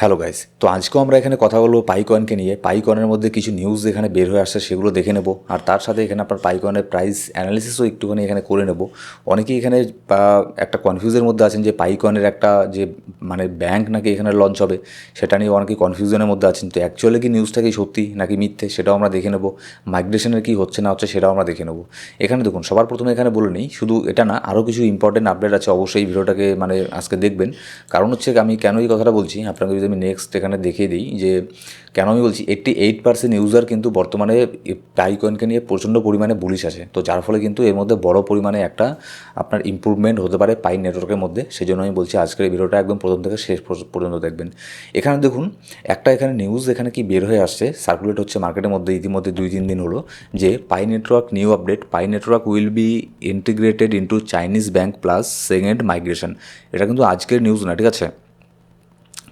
Hello guys তো আজকেও আমরা এখানে কথা বলব পাইকয়েনকে নিয়ে। পাইকয়েনের মধ্যে কিছু নিউজ এখানে বের হয়ে আসছে, সেগুলো দেখে নেব। আর তার সাথে এখানে আপনার পাইকয়েনের প্রাইস অ্যানালিসিসও একটুখানি এখানে করে নেব। অনেকেই এখানে একটা কনফিউজের মধ্যে আছেন যে পাইকয়েনের একটা যে মানে ব্যাংক নাকি এখানে লঞ্চ হবে, সেটা নিয়ে অনেকেই কনফিউশনের মধ্যে আছেন। তো অ্যাকচুয়ালি কি নিউজটা কি সত্যি নাকি মিথ্যে, সেটাও আমরা দেখে নেব। মাইগ্রেশনের কি হচ্ছে না হচ্ছে, সেটাও আমরা দেখে নেব। এখানে দেখুন, সবার প্রথমে এখানে বলে নিই, শুধু এটা না, আরও কিছু ইম্পর্টেন্ট আপডেট আছে। অবশ্যই ভিডিওটাকে মানে আজকে দেখবেন। কারণ হচ্ছে আমি কেন এই কথাটা বলছি? আপনাকে যদি আমি নেক্সট এখানে দেখিয়ে দিই যে, কেন আমি বলছি এইট্টি এইট পার্সেন্ট ইউজার কিন্তু বর্তমানে পাইকয়েনকে নিয়ে প্রচণ্ড পরিমাণে বুলিশ আছে। তো যার ফলে কিন্তু এর মধ্যে বড় পরিমাণে একটা আপনার ইম্প্রুভমেন্ট হতে পারে পাই নেটওয়ার্কের মধ্যে। সেই জন্য আমি বলছি আজকের এই ভিডিওটা একদম প্রথম থেকে শেষ পর্যন্ত দেখবেন। এখানে দেখুন, একটা এখানে নিউজ এখানে কি বের হয়ে আসছে সার্কুলেট হচ্ছে মার্কেটের মধ্যে ইতিমধ্যে দুই তিন দিন হলো যে Pi network new update Pi network will be integrated into Chinese bank plus second migration এটা কিন্তু আজকের নিউজ না, ঠিক আছে?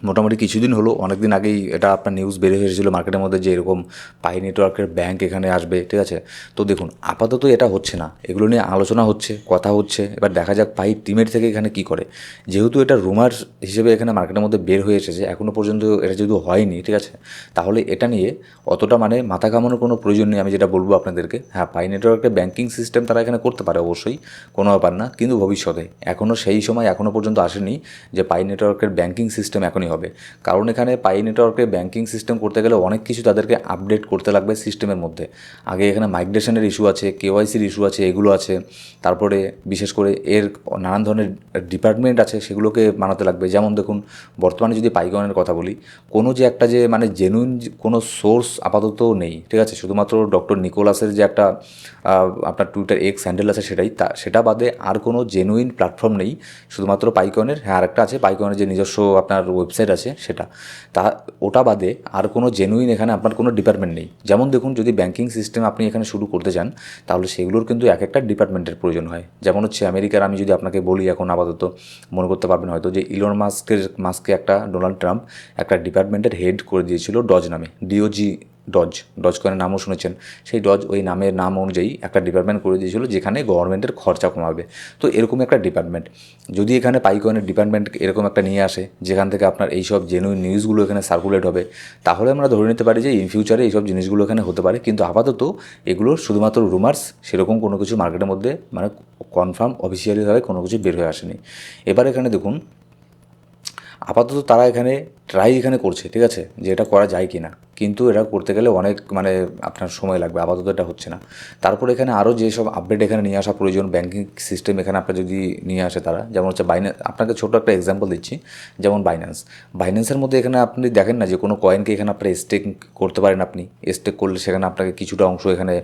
মোটামুটি কিছুদিন হলো অনেক দিন আগেই এটা আপনার নিউজ বের হয়ে এসেছিল মার্কেটের মধ্যে যে এরকম পাই নেটওয়ার্কের ব্যাংক এখানে আসবে, ঠিক আছে? তো দেখুন, আপাতত এটা হচ্ছে না। এগুলো নিয়ে আলোচনা হচ্ছে, কথা হচ্ছে, এবার দেখা যাক পাই টিমের থেকে এখানে কি করে। যেহেতু এটা রুমার হিসেবে এখানে মার্কেটের মধ্যে বের হয়ে এসেছে এখনও পর্যন্ত এটা যেহেতু হয়নি, ঠিক আছে? তাহলে এটা নিয়ে অতটা মানে মাথা কামানোর কোনো প্রয়োজন নেই, আমি যেটা বলব আপনাদেরকে। হ্যাঁ পাই নেটওয়ার্কের ব্যাংকিং সিস্টেম তারা এখানে করতে পারে অবশ্যই, কোনো ব্যাপার না। কিন্তু ভবিষ্যতে এখনও সেই সময় এখনও পর্যন্ত আসেনি যে পাই নেটওয়ার্কের ব্যাংকিং সিস্টেম এখনই হবে। কারণ এখানে পাই নেটওয়ার্কে ব্যাঙ্কিং সিস্টেম করতে গেলে অনেক কিছু তাদেরকে আপডেট করতে লাগবে সিস্টেমের মধ্যে। আগে এখানে মাইগ্রেশনের ইস্যু আছে, কেওয়াইসির ইস্যু আছে, এগুলো আছে। তারপরে বিশেষ করে এর নানান ধরনের ডিপার্টমেন্ট আছে, সেগুলোকে মানাতে লাগবে। যেমন দেখুন, বর্তমানে যদি পাইকনের কথা বলি, কোনো যে একটা যে মানে জেনুইন কোনো সোর্স আপাতত নেই, ঠিক আছে? শুধুমাত্র ডক্টর নিকোলাসের যে একটা আপনার টুইটার এক্স হ্যান্ডেল আছে সেটাই। তা, সেটা বাদে আর কোনো জেনুইন প্ল্যাটফর্ম নেই। শুধুমাত্র পাইকনের হ্যাঁ আরেকটা আছে পাইকনের যে নিজস্ব আপনার ওয়েবসাইট আছে সেটা। তা ওটা বাদে আর কোনো জেনুইন এখানে আপনার কোনো ডিপার্টমেন্ট নেই। যেমন দেখুন, যদি ব্যাঙ্কিং সিস্টেম আপনি এখানে শুরু করতে চান, তাহলে সেগুলোর কিন্তু এক একটা ডিপার্টমেন্টের প্রয়োজন হয়। যেমন হচ্ছে আমেরিকার, আমি যদি আপনাকে বলি এখন আপাতত, মনে করতে পারবেন হয়তো যে ইলন মাস্কের মাস্কে একটা ডোনাল্ড ট্রাম্প একটা ডিপার্টমেন্টের হেড করে দিয়েছিল ডজ নামে ডিওজি ডজ ডজ কয়েনের নামও শুনেছেন। সেই ডজ ওই নামের নাম অনুযায়ী একটা ডিপার্টমেন্ট করে দিয়েছিল যেখানে গভর্নমেন্টের খরচা কমাবে। তো এরকম একটা ডিপার্টমেন্ট যদি এখানে পাইকয়েনের ডিপার্টমেন্ট এরকম একটা নিয়ে আসে, যেখান থেকে আপনার এইসব জেনুইন নিউজগুলো এখানে সার্কুলেট হবে, তাহলে আমরা ধরে নিতে পারি যে ইন ফিউচারে এইসব জিনিসগুলো এখানে হতে পারে। কিন্তু আপাতত এগুলো শুধুমাত্র রুমার্স সেরকম কোনো কিছু মার্কেটের মধ্যে মানে কনফার্ম অফিসিয়ালিভাবে কোনো কিছু বের হয়ে আসেনি। এবার এখানে দেখুন, আপাতত তারা এখানে ট্রাই এখানে করছে, ঠিক আছে? যে এটা করা যায় কি না কিন্তু এটা করতে গেলে অনেক মানে আপনার সময় লাগবে, আপাতত এটা হচ্ছে না। তারপর এখানে আরও যেসব আপডেট এখানে নিয়ে আসা প্রয়োজন ব্যাঙ্কিং সিস্টেম এখানে আপনার যদি নিয়ে আসে তারা, যেমন হচ্ছে বাইন্যান্স আপনাকে ছোটো একটা এক্সাম্পল দিচ্ছি, যেমন বাইন্যান্স বাইন্যান্সের মধ্যে এখানে আপনি দেখেন না যে কোনো কয়েনকে এখানে আপনার স্টেক করতে পারেন আপনি। স্টেক করলে সেখানে আপনাকে কিছুটা অংশ এখানে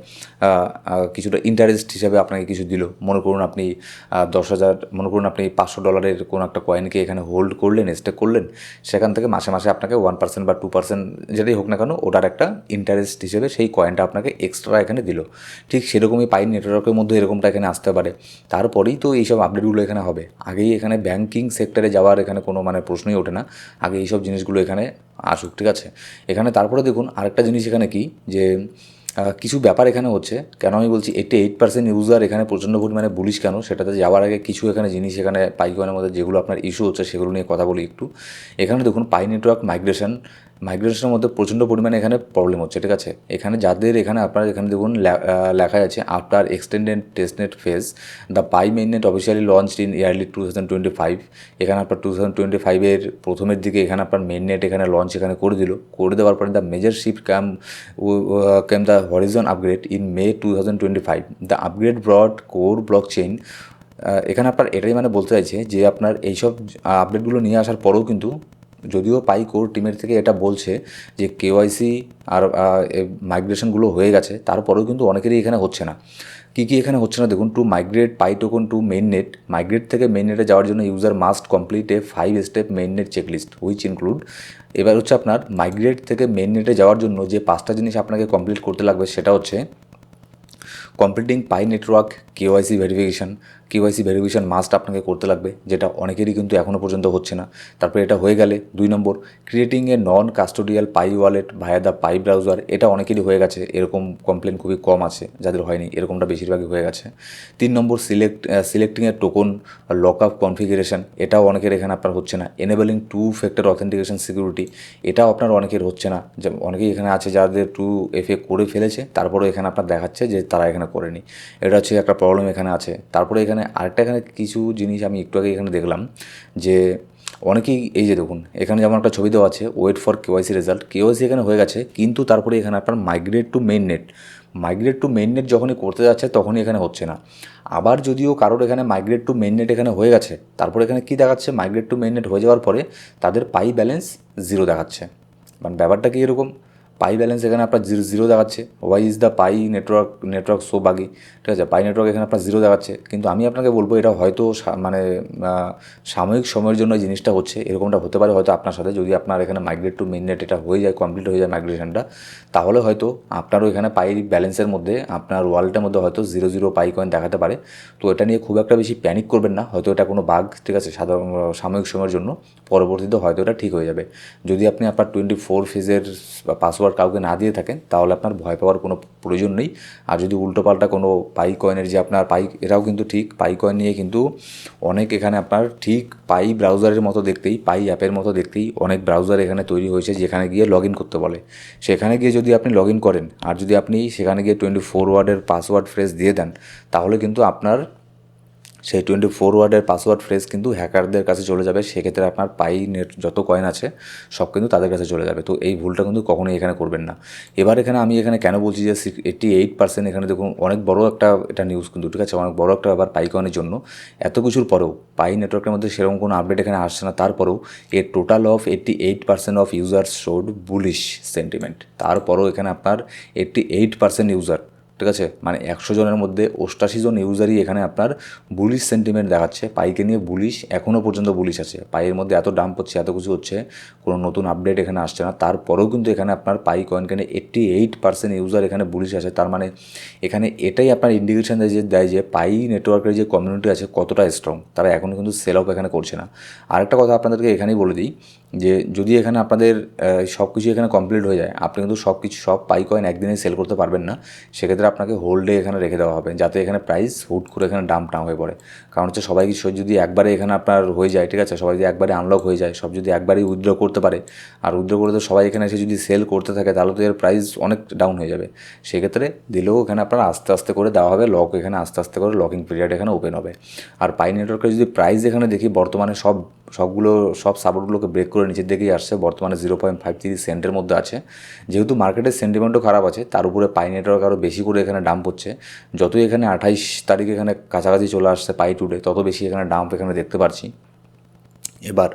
কিছুটা ইন্টারেস্ট হিসাবে আপনাকে কিছু দিল। মনে করুন আপনি দশ হাজার, মনে করুন আপনি পাঁচশো ডলারের কোনো একটা কয়েনকে এখানে হোল্ড করলেন স্টেক করলেন, সেখান থেকে মাসে মাসে আপনাকে ওয়ান পার্সেন্ট বা টু পার্সেন্ট যেটাই হোক না কেন ওটার একটা ইন্টারেস্ট হিসেবে সেই কয়েনটা আপনাকে এক্সট্রা এখানে দিল। ঠিক সেরকমই পাই নেটওয়ার্কের মধ্যে এরকমটা এখানে আসতে পারে। তারপরেই তো এইসব আপডেটগুলো এখানে হবে। আগেই এখানে ব্যাঙ্কিং সেক্টরে যাওয়ার এখানে কোনো মানে প্রশ্নই ওঠে না। আগে এইসব জিনিসগুলো এখানে আসুক, ঠিক আছে? এখানে তারপরে দেখুন আরেকটা জিনিস এখানে কি? যে কিছু ব্যাপার এখানে হচ্ছে। কেন আমি বলছি এইটি এইট পার্সেন্ট ইউজার এখানে প্রচণ্ড পরিমাণে বুলিশ কেন? সেটাতে যাওয়ার আগে কিছু এখানে জিনিস এখানে পাইকনের মধ্যে যেগুলো আপনার ইস্যু হচ্ছে, সেগুলো নিয়ে কথা বলি একটু। এখানে দেখুন, পাই নেটওয়ার্ক মাইগ্রেশন মাইগ্রেশনের মধ্যে প্রচণ্ড পরিমাণে এখানে প্রবলেম হচ্ছে, ঠিক আছে? এখানে যাদের এখানে আপনার এখানে দেখুন লেখা আছে after extended testnet phase the Pi mainnet officially launch in early two thousand twenty five এখানে আপনার টু থাউজেন্ড টোয়েন্টি ফাইভের প্রথমের দিকে এখানে আপনার মেইননেট এখানে লঞ্চ এখানে করে দিল, করে দেওয়ার পরে the major ship cam cam the horizon upgrade in May two thousand twenty five the upgrade broad core blockchain এখানে আপনার এটাই মানে বলতে চাইছে যে আপনার এইসব আপডেটগুলো নিয়ে আসার পরেও কিন্তু যদিও পাই কোর টিমের থেকে এটা বলছে যে কেওয়াইসি আর মাইগ্রেশনগুলো হয়ে গেছে, তারপরেও কিন্তু অনেকেরই এখানে হচ্ছে না। কী কী এখানে হচ্ছে না দেখুন, to migrate Pi token to main net migrate থেকে মেইন নেটে যাওয়ার জন্য user must complete a five step main net checklist which include এবার হচ্ছে আপনার মাইগ্রেট থেকে মেইন নেটে যাওয়ার জন্য যে পাঁচটা জিনিস আপনাকে কমপ্লিট করতে লাগবে সেটা হচ্ছে completing Pi network KYC verification, KYC verification must আপনাকে করতে লাগবে যেটা অনেকেরই কিন্তু এখনও পর্যন্ত হচ্ছে না। তারপরে এটা হয়ে গেলে দুই নম্বর creating a non custodial Pi wallet via the Pi browser এটা অনেকেরই হয়ে গেছে এরকম কমপ্লেন খুবই কম আছে যাদের হয়নি এরকমটা বেশিরভাগই হয়ে গেছে। তিন নম্বর সিলেক্ট সিলেক্টিং এর টোকন লক আপ কনফিগারেশন এটাও অনেকের এখানে আপনার হচ্ছে না। Enabling two factor authentication security এটাও আপনার অনেকের হচ্ছে না। অনেকেই এখানে আছে যাদের টু এফে করে ফেলেছে তারপরেও এখানে আপনার দেখাচ্ছে যে তারা এখানে করেনি এটা হচ্ছে একটা প্রবলেম এখানে আছে। তারপরে এখানে আরেকটা এখানে কিছু জিনিস আমি একটু আগে এখানে দেখলাম যে অনেকেই এই যে দেখুন, এখানে যেমন একটা ছবি দেওয়া আছে wait for KYC result KYC এখানে হয়ে গেছে, কিন্তু তারপরে এখানে আপনার migrate to main net migrate to main net যখনই করতে যাচ্ছে তখনই এখানে হচ্ছে না। আবার যদিও কারোর এখানে মাইগ্রেট টু মেইন নেট এখানে হয়ে গেছে, তারপরে এখানে কী দেখাচ্ছে? মাইগ্রেট টু মেইন নেট হয়ে যাওয়ার পরে তাদের পাই ব্যালেন্স জিরো দেখাচ্ছে। মানে ব্যাপারটা কি এরকম? পাই ব্যালেন্স এখানে আপনার জিরো জিরো দেখাচ্ছে। Why is the Pi network network so buggy ঠিক আছে পাই নেটওয়ার্ক এখানে আপনার জিরো দেখাচ্ছে। কিন্তু আমি আপনাকে বলব, এটা হয়তো মানে সাময়িক সময়ের জন্য জিনিসটা হচ্ছে, এরকমটা হতে পারে হয়তো আপনার সাথে। যদি আপনার এখানে মাইগ্রেট টু মেন নেট এটা হয়ে যায় কমপ্লিট হয়ে যায় মাইগ্রেশনটা তাহলে হয়তো আপনারও এখানে পাই ব্যালেন্সের মধ্যে, আপনার ওয়ালেটের মধ্যে হয়তো জিরো জিরো পাই কয়েন দেখাতে পারে। তো এটা নিয়ে খুব একটা বেশি প্যানিক করবেন না। হয়তো এটা কোনো বাঘ ঠিক আছে, সাধারণ, সাময়িক সময়ের জন্য। পরবর্তীতে হয়তো এটা ঠিক হয়ে যাবে। যদি আপনি আপনার টোয়েন্টি ফোর ফেজের পাসওয়ার্ড কাউকে না দিয়ে থাকেন, তাহলে আপনার ভয় পাওয়ার কোনো প্রয়োজন নেই। আর যদি উল্টোপাল্টা কোনো পাই কয়েনের যে আপনার পাই, এরাও কিন্তু ঠিক, পাই কয়েন নিয়ে কিন্তু অনেক এখানে আপনার ঠিক পাই ব্রাউজারের মতো দেখতেই, পাই অ্যাপের মতো দেখতেই অনেক ব্রাউজার এখানে তৈরি হয়েছে, যেখানে গিয়ে লগ ইন করতে বলে। সেখানে গিয়ে যদি আপনি লগ ইন করেন, আর যদি আপনি সেখানে গিয়ে টোয়েন্টি ফোর ওয়ার্ডের পাসওয়ার্ড ফ্রেজ দিয়ে দেন, তাহলে কিন্তু আপনার সেই টোয়েন্টি ফোর ওয়ার্ডের পাসওয়ার্ড ফ্রেজ কিন্তু হ্যাকারদের কাছে চলে যাবে। সেক্ষেত্রে আপনার পাই নেট যত কয়েন আছে, সব কিন্তু তাদের কাছে চলে যাবে। তো এই ভুলটা কিন্তু কখনোই এখানে করবেন না। এবার এখানে আমি এখানে কেন বলছি যে এইট্টি এইট পার্সেন্ট এখানে দেখুন, অনেক বড় একটা এটা নিউজ কিন্তু, ঠিক আছে? অনেক বড় একটা ব্যাপার পাই কয়েনের জন্য। এত কিছুর পরেও পাই নেটওয়ার্কের মধ্যে সেরকম কোনো আপডেট এখানে আসছে না। তারপরেও এর total of eighty eight percent of users showed bullish sentiment তারপরেও এখানে আপনার এইট্টি এইট পার্সেন্ট ইউজার ঠিক আছে? মানে একশো জনের মধ্যে অষ্টাশি জন ইউজারই এখানে আপনার বুলিশ সেন্টিমেন্ট দেখাচ্ছে। পাইকে নিয়ে বুলিশ এখনও পর্যন্ত বুলিশ আছে। পাইয়ের মধ্যে এত ডাম্প হচ্ছে, এত কিছু হচ্ছে, কোনো নতুন আপডেট এখানে আসছে না। তারপরেও কিন্তু এখানে আপনার পাই কয়েনকে নিয়ে এইট্টি এইট পার্সেন্ট ইউজার এখানে বুলিশ আছে। তার মানে এখানে এটাই আপনার ইন্ডিকেশন দেয় যে দেয় যে পাই নেটওয়ার্কের যে কমিউনিটি আছে কতটা স্ট্রং তারা এখনও কিন্তু সেল অফ এখানে করছে না। আরেকটা কথা আপনাদেরকে এখানেই বলে দিই যে, যদি এখানে আপনাদের সব কিছু এখানে কমপ্লিট হয়ে যায়, আপনি কিন্তু সব কিছু সব পাই কয়েন একদিনে সেল করতে পারবেন না। সেক্ষেত্রে আপনাকে হোল্ডে এখানে রেখে দেওয়া হবে। যাতে এখানে প্রাইস হুট করে এখানে ডাম্প না হয়ে পড়ে। কারণ হচ্ছে সবাই যদি একবারে এখানে আপনার হয়ে যায়, ঠিক আছে? সবাই যদি একবারে আনলক হয়ে যায়, সব যদি একবারেই উইথড্র করতে পারে, আর উইথড্র করে তো সবাই এখানে এসে যদি সেল করতে থাকে, তাহলে তো এর প্রাইস অনেক ডাউন হয়ে যাবে। সেক্ষেত্রে দিলেও এখানে আপনার আস্তে আস্তে করে দেওয়া হবে লক এখানে আস্তে আস্তে করে লকিং পিরিয়ড এখানে ওপেন হবে। আর পাই নেটওয়ার্কের যদি প্রাইস এখানে দেখি, বর্তমানে সব সবগুলো, সব সাপোর্টগুলোকে ব্রেক করে নিচের দিকেই আসছে। বর্তমানে জিরো পয়েন্ট ফাইভ থ্রি সেন্টের মধ্যে আছে। যেহেতু মার্কেটের সেন্টিমেন্টও খারাপ আছে, তার উপরে পাই নেটওয়ার্ক আরও বেশি করে এখানে ডাম্প হচ্ছে। যতই এখানে আঠাইশ তারিখ এখানে কাছাকাছি চলে আসছে পাই টুডে তত বেশি এখানে ডাম্প এখানে দেখতে পাচ্ছি এবার,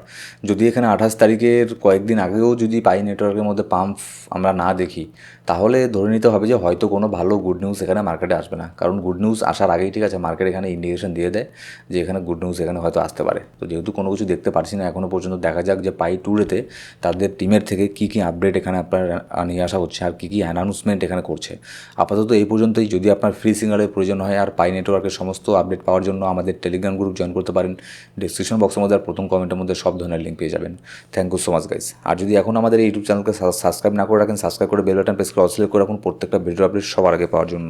যদি এখানে আঠাশ তারিখের কয়েকদিন আগেও যদি পাই নেটওয়ার্কের মধ্যে পাম্প আমরা না দেখি তাহলে ধরে নিতে হবে যে হয়তো কোনো ভালো গুড নিউজ এখানে মার্কেটে আসবে না। কারণ গুড নিউজ আসার আগেই ঠিক আছে মার্কেট এখানে ইন্ডিকেশন দিয়ে দেয় যে এখানে গুড নিউজ এখানে হয়তো আসতে পারে। তো যেহেতু কোনো কিছু দেখতে পারছি না এখনও পর্যন্ত দেখা যাক যে পাই ট্যুরেতে তাদের টিমের থেকে কী কী আপডেট এখানে আপনার নিয়ে আসা হচ্ছে আর কী কী অ্যানাউন্সমেন্ট এখানে করছে। আপাতত এই পর্যন্তই। যদি আপনার ফ্রি সিঙ্গারের প্রয়োজন হয় আর পাই নেটওয়ার্কের সমস্ত আপডেট পাওয়ার জন্য আমাদের টেলিগ্রাম গ্রুপ জয়েন করতে পারেন। ডিসক্রিপশন বক্সের মধ্যে আর প্রথম কমেন্টের মধ্যে সব ধরনের লিঙ্ক পেয়ে যাবেন। Thank you so much guys আর যদি এখন আমাদের ইউটিউব চ্যানেলকে সাবস্ক্রাইব না করে রাখেন সাবস্ক্রাইব করে বেল বাটন প্রেস করে সিলেক্ট করে রাখুন প্রত্যেকটা ভিডিও আপডেট সবার আগে পাওয়ার জন্য।